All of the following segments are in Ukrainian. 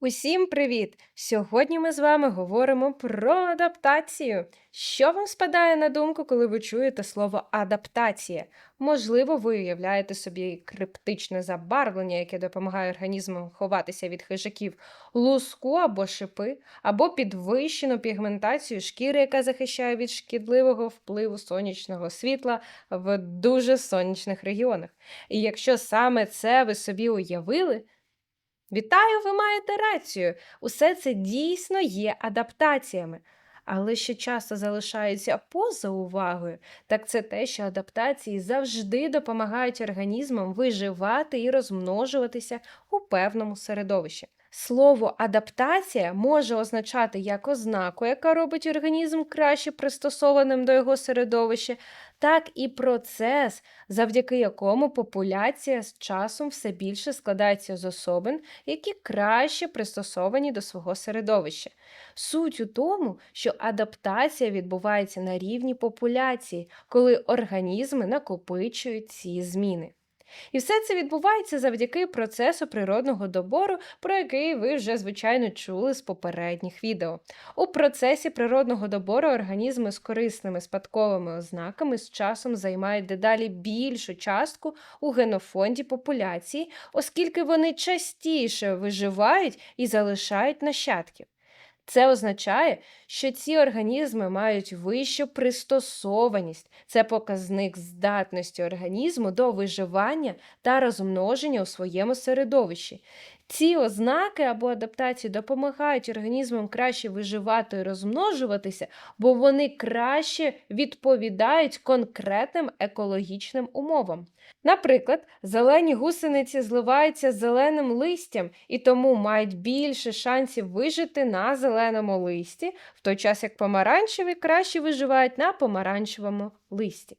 Усім привіт! Сьогодні ми з вами говоримо про адаптацію. Що вам спадає на думку, коли ви чуєте слово адаптація? Можливо, ви уявляєте собі криптичне забарвлення, яке допомагає організму ховатися від хижаків, луску або шипи, або підвищену пігментацію шкіри, яка захищає від шкідливого впливу сонячного світла в дуже сонячних регіонах. І якщо саме це ви собі уявили, Вітаю, ви маєте рацію. Усе це дійсно є адаптаціями. Але що часто залишається поза увагою, так це те, що адаптації завжди допомагають організмам виживати і розмножуватися у певному середовищі. Слово адаптація може означати як ознаку, яка робить організм краще пристосованим до його середовища, так і процес, завдяки якому популяція з часом все більше складається з особин, які краще пристосовані до свого середовища. Суть у тому, що адаптація відбувається на рівні популяції, коли організми накопичують ці зміни. І все це відбувається завдяки процесу природного добору, про який ви вже, звичайно, чули з попередніх відео. У процесі природного добору організми з корисними спадковими ознаками з часом займають дедалі більшу частку у генофонді популяції, оскільки вони частіше виживають і залишають нащадків. Це означає, що ці організми мають вищу пристосованість. Це показник здатності організму до виживання та розмноження у своєму середовищі. Ці ознаки або адаптації допомагають організмам краще виживати і розмножуватися, бо вони краще відповідають конкретним екологічним умовам. Наприклад, зелені гусениці зливаються з зеленим листям і тому мають більше шансів вижити на зеленому листі, в той час як помаранчеві краще виживають на помаранчевому листі.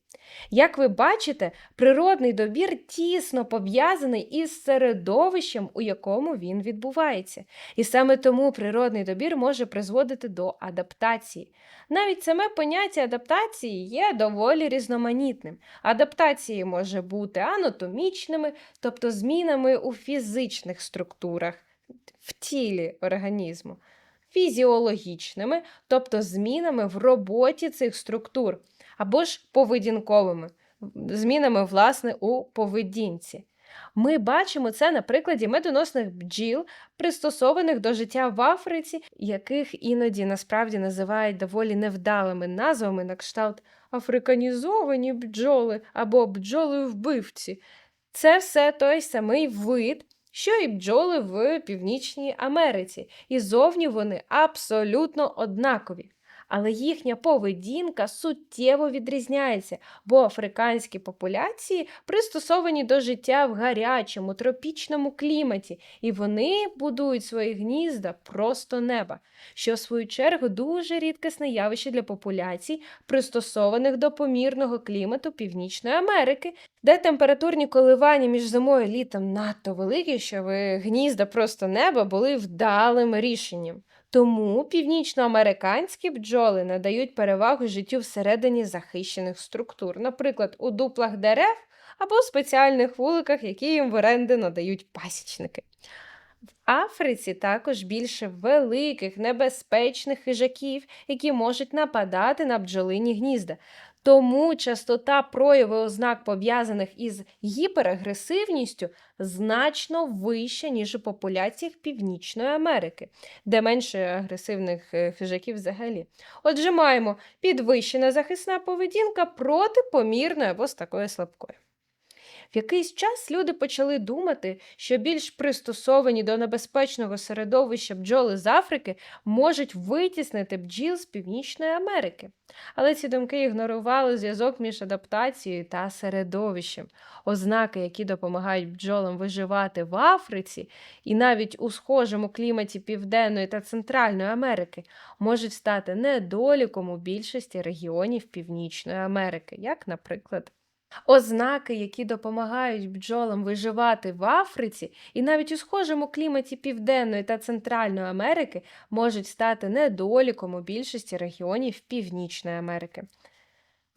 Як ви бачите, природний добір тісно пов'язаний із середовищем, у якому він відбувається. І саме тому природний добір може призводити до адаптації. Навіть саме поняття адаптації є доволі різноманітним. Адаптації може бути анатомічними, тобто змінами у фізичних структурах, в тілі організму, фізіологічними, тобто змінами в роботі цих структур, або ж поведінковими, змінами, власне, у поведінці. Ми бачимо це на прикладі медоносних бджіл, пристосованих до життя в Африці, яких іноді насправді називають доволі невдалими назвами на кшталт африканізовані бджоли або бджоли вбивці. Це все той самий вид, що і бджоли в Північній Америці, і зовні вони абсолютно однакові але їхня поведінка суттєво відрізняється, бо африканські популяції пристосовані до життя в гарячому, тропічному кліматі, і вони будують свої гнізда просто неба, що в свою чергу дуже рідкісне явище для популяцій, пристосованих до помірного клімату Північної Америки, де температурні коливання між зимою і літом надто великі, що гнізда просто неба були вдалим рішенням. Тому північноамериканські бджоли надають перевагу життю всередині захищених структур, наприклад, у дуплах дерев або спеціальних вуликах, які їм в оренди надають пасічники. В Африці також більше великих небезпечних хижаків, які можуть нападати на бджолині гнізда. Тому частота прояви ознак, пов'язаних із гіперагресивністю, значно вища, ніж у популяціях Північної Америки, де менше агресивних е, хижаків взагалі. Отже, маємо підвищена захисна поведінка проти помірної або з такої слабкої. В якийсь час люди почали думати, що більш пристосовані до небезпечного середовища бджоли з Африки можуть витіснити бджіл з Північної Америки. Але ці думки ігнорували зв'язок між адаптацією та середовищем, ознаки, які допомагають бджолам виживати в Африці, і навіть у схожому кліматі Південної та Центральної Америки, можуть стати недоліком у більшості регіонів Північної Америки, як, наприклад, Ознаки, які допомагають бджолам виживати в Африці, і навіть у схожому кліматі Південної та Центральної Америки можуть стати недоліком у більшості регіонів Північної Америки.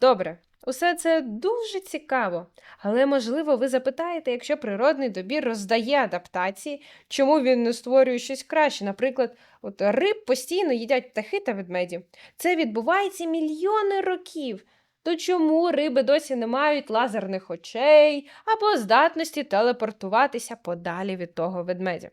Добре, Усе це дуже цікаво, але можливо ви запитаєте, якщо природний добір роздає адаптації, чому він не створює щось краще? Наприклад, от риб постійно їдять птахи та ведмеді. Це відбувається мільйони років. То чому риби досі не мають лазерних очей або здатності телепортуватися подалі від того ведмедя?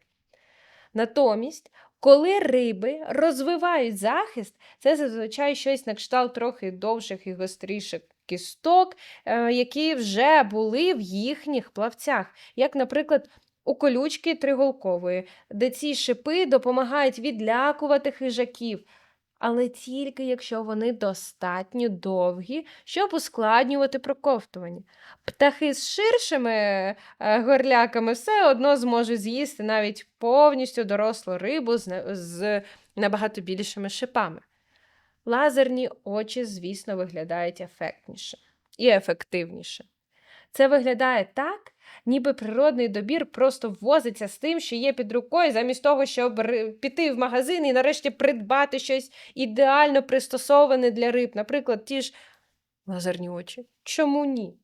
Натомість, коли риби розвивають захист, це зазвичай щось на кшталт трохи довших і гостріших кісток, е, які вже були в їхніх плавцях, як, наприклад, у колючки триголкової, де ці шипи допомагають відлякувати хижаків, але тільки якщо вони достатньо довгі, щоб ускладнювати проковтування. Птахи з ширшими е, горляками все одно зможуть з'їсти навіть повністю дорослу рибу з набагато більшими шипами. Лазерні очі, звісно, виглядають ефектніше і ефективніше. Це виглядає так, ніби природний добір просто возиться з тим, що є під рукою, замість того, щоб піти в магазин і нарешті придбати щось ідеально пристосоване для риб, наприклад, ті ж лазерні очі. Чому ні?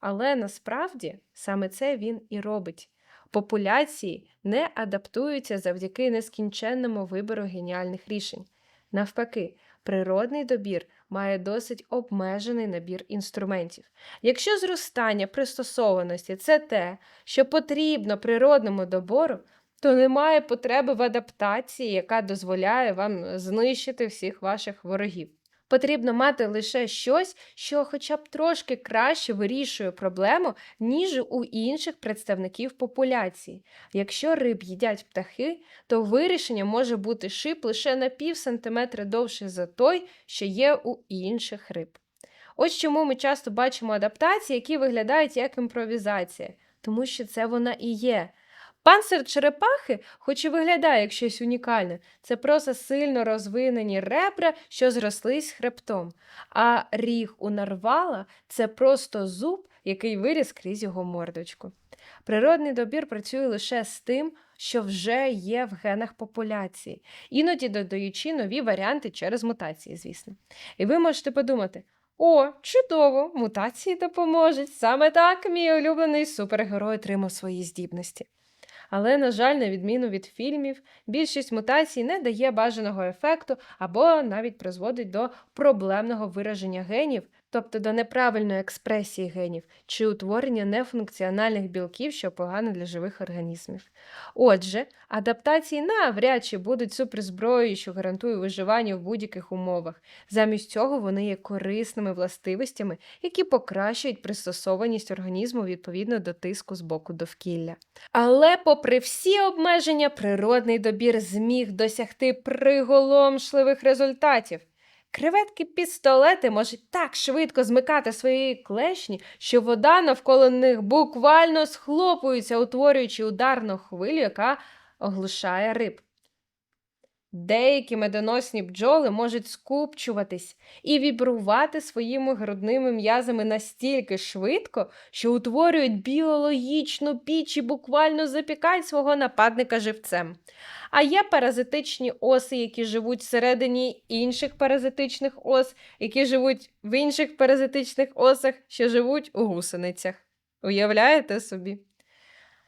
Але насправді саме це він і робить. Популяції не адаптуються завдяки нескінченному вибору геніальних рішень. Навпаки, природний добір має досить обмежений набір інструментів. Якщо зростання пристосованості це те, що потрібно природному добору, то немає потреби в адаптації, яка дозволяє вам знищити всіх ваших ворогів. Потрібно мати лише щось, що хоча б трошки краще вирішує проблему, ніж у інших представників популяції. Якщо риб їдять птахи, то вирішення може бути шип лише на пів сантиметра довше за той, що є у інших риб. Ось чому ми часто бачимо адаптації, які виглядають як імпровізація, тому що це вона і є. Панцир черепахи, хоч і виглядає як щось унікальне, це просто сильно розвинені ребра, що зрослись хребтом. А ріг у нарвала це просто зуб, який виріс крізь його мордочку. Природний добір працює лише з тим, що вже є в генах популяції, іноді додаючи нові варіанти через мутації, звісно. І ви можете подумати: о, чудово, мутації допоможуть. Саме так мій улюблений супергерой отримав свої здібності. Але, на жаль, на відміну від фільмів, більшість мутацій не дає бажаного ефекту або навіть призводить до проблемного вираження генів, тобто до неправильної експресії генів чи утворення нефункціональних білків, що погано для живих організмів. Отже, адаптації навряд чи будуть суперзброєю, що гарантує виживання в будь-яких умовах. Замість цього вони є корисними властивостями, які покращують пристосованість організму відповідно до тиску з боку довкілля. Але, попри всі обмеження, природний добір зміг досягти приголомшливих результатів. Креветки пістолети можуть так швидко змикати свої клешні, що вода навколо них буквально схлопується, утворюючи ударну хвилю, яка оглушає риб. Деякі медоносні бджоли можуть скупчуватись і вібрувати своїми грудними м'язами настільки швидко, що утворюють біологічну піч і буквально запікають свого нападника живцем. А є паразитичні оси, які живуть всередині інших паразитичних ос, які живуть в інших паразитичних осах, що живуть у гусеницях. Уявляєте собі?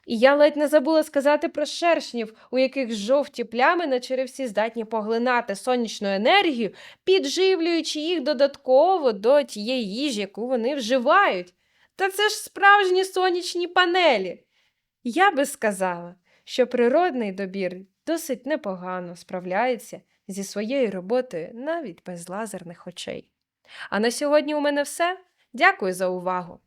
І я ледь не забула сказати про шершнів, у яких жовті плями на черевці здатні поглинати сонячну енергію, підживлюючи їх додатково до тієї їжі, яку вони вживають. Та це ж справжні сонячні панелі. Я би сказала, що природний добір досить непогано справляється зі своєю роботою навіть без лазерних очей. А на сьогодні у мене все. Дякую за увагу!